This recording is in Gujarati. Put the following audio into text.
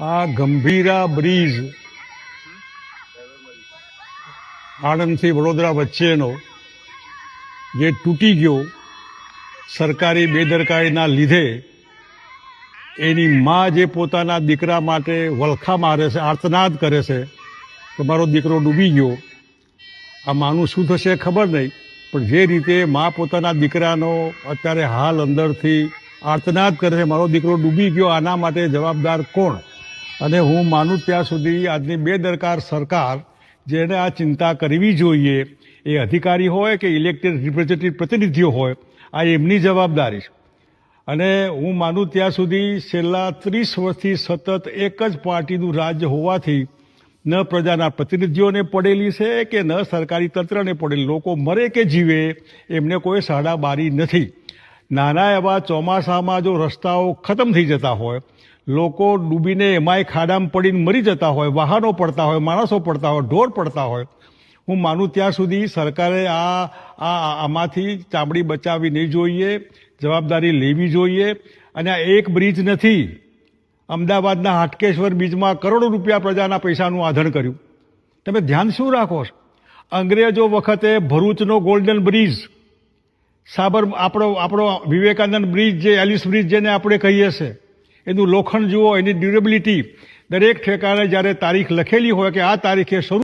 આ ગંભીરા બ્રિજ આણંદથી વડોદરા વચ્ચેનો જે તૂટી ગયો સરકારી બેદરકારીના લીધે એની મા જે પોતાના દીકરા માટે વલખા મારે છે, આર્તનાદ કરે છે કે મારો દીકરો ડૂબી ગયો. આ માનું શું થશે ખબર નહીં, પણ જે રીતે મા પોતાના દીકરાનો અત્યારે હાલ અંદરથી આર્તનાદ કરે છે, મારો દીકરો ડૂબી ગયો, આના માટે જવાબદાર કોણ? અને હું માનું ત્યાં સુધી આજની બેદરકાર સરકાર જેને આ ચિંતા કરવી જોઈએ, એ અધિકારી હોય કે ઇલેક્ટેડ રિપ્રેઝેન્ટેટિવ પ્રતિનિધિઓ હોય, આ એમની જવાબદારી છે. અને હું માનું ત્યાં સુધી છેલ્લા ત્રીસ વર્ષથી સતત એક જ પાર્ટીનું રાજ્ય હોવાથી, ન પ્રજાના પ્રતિનિધિઓને પડેલી છે કે ન સરકારી તંત્રને પડેલી. લોકો મરે કે જીવે, એમને કોઈ સાડા બારી નથી. નાના એવા ચોમાસામાં જો રસ્તાઓ ખતમ થઈ જતા હોય, લોકો ડૂબીને એમાંય ખાડામાં પડીને મરી જતા હોય, વાહનો પડતા હોય, માણસો પડતા હોય, ઢોર પડતા હોય, હું માનું ત્યાં સુધી સરકારે આ આ, આમાંથી ચામડી બચાવવી નહીં જોઈએ, જવાબદારી લેવી જોઈએ અને આ એક બ્રિજ નથી. અમદાવાદના હાટકેશ્વર બીજમાં કરોડો રૂપિયા પ્રજાના પૈસાનું આધણ કર્યું. તમે ધ્યાન શું રાખો અંગ્રેજો વખતે ભરૂચનો ગોલ્ડન બ્રિજ સાબર આપણો આપણો વિવેકાનંદ બ્રિજ જે, એલિસ બ્રિજ જેને આપણે કહીએ છીએ એનું લોખંડ જુઓ, એની ડ્યુરેબિલિટી દરેક ઠેકાણે જ્યારે તારીખ લખેલી હોય કે આ તારીખે શરૂ